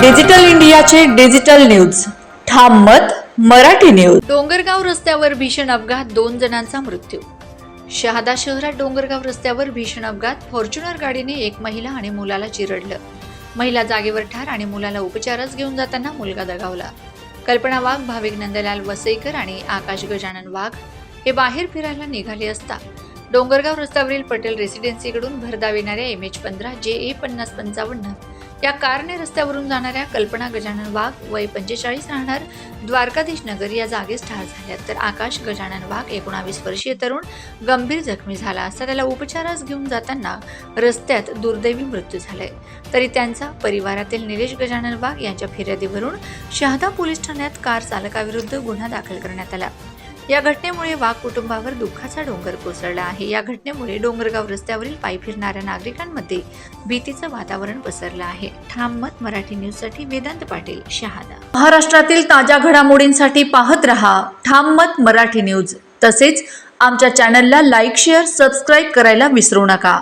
Digital इंडियाचे digital news. ठाम मत मराठी न्यूज. डोंगरगाव रस्त्यावर भीषण अपघात दोन जणांचा मृत्यू. शहादा शहरात डोंगरगाव रस्त्यावर भीषण अपघात फॉर्च्युनर गाडीने एक महिला आणि मुलाला चिरडलं. महिला जागेवर ठार आणि मुलाला उपचारच घेऊन जाताना मुलगा दगावला. कल्पना वाघ भाविक नंदलाल वसईकर आणि आकाश गजानन वाघ हे बाहेर फिरायला निघाले असता डोंगरगाव रस्त्यावरील पटेल रेसिडेन्सीकडून भरधाव येणाऱ्या एम एच पंधरा जे ए पन्नास पंचावन्न या कारने रस्त्यावरून जाणाऱ्या कल्पना गजानन वाघ वय पंचेचाळीस राहणार द्वारकाधीश नगर या जागेस ठार झाल्या तर आकाश गजानन वाघ एकोणावीस वर्षीय तरुण गंभीर जखमी झाला. असता त्याला उपचारास घेऊन जाताना रस्त्यात दुर्दैवी मृत्यू झालाय. तरी त्यांचा परिवारातील निलेश गजानन वाघ यांच्या फिर्यादीवरून शहादा पोलीस ठाण्यात कार चालकाविरुद्ध गुन्हा दाखल करण्यात आला. या घटनेमुळे वाघ कुटुंबावर दुःखाचा डोंगर कोसळला आहे. या घटनेमुळे डोंगरगाव रस्त्यावरील पायी फिरणाऱ्या नागरिकांमध्ये भीतीचं वातावरण पसरलं आहे. ठाम मत मराठी न्यूजसाठी वेदांत पाटील शहादा. महाराष्ट्रातील ताज्या घडामोडींसाठी पाहत रहा ठाम मत मराठी न्यूज. तसेच आमच्या चॅनलला लाईक शेअर सबस्क्राईब करायला विसरू नका.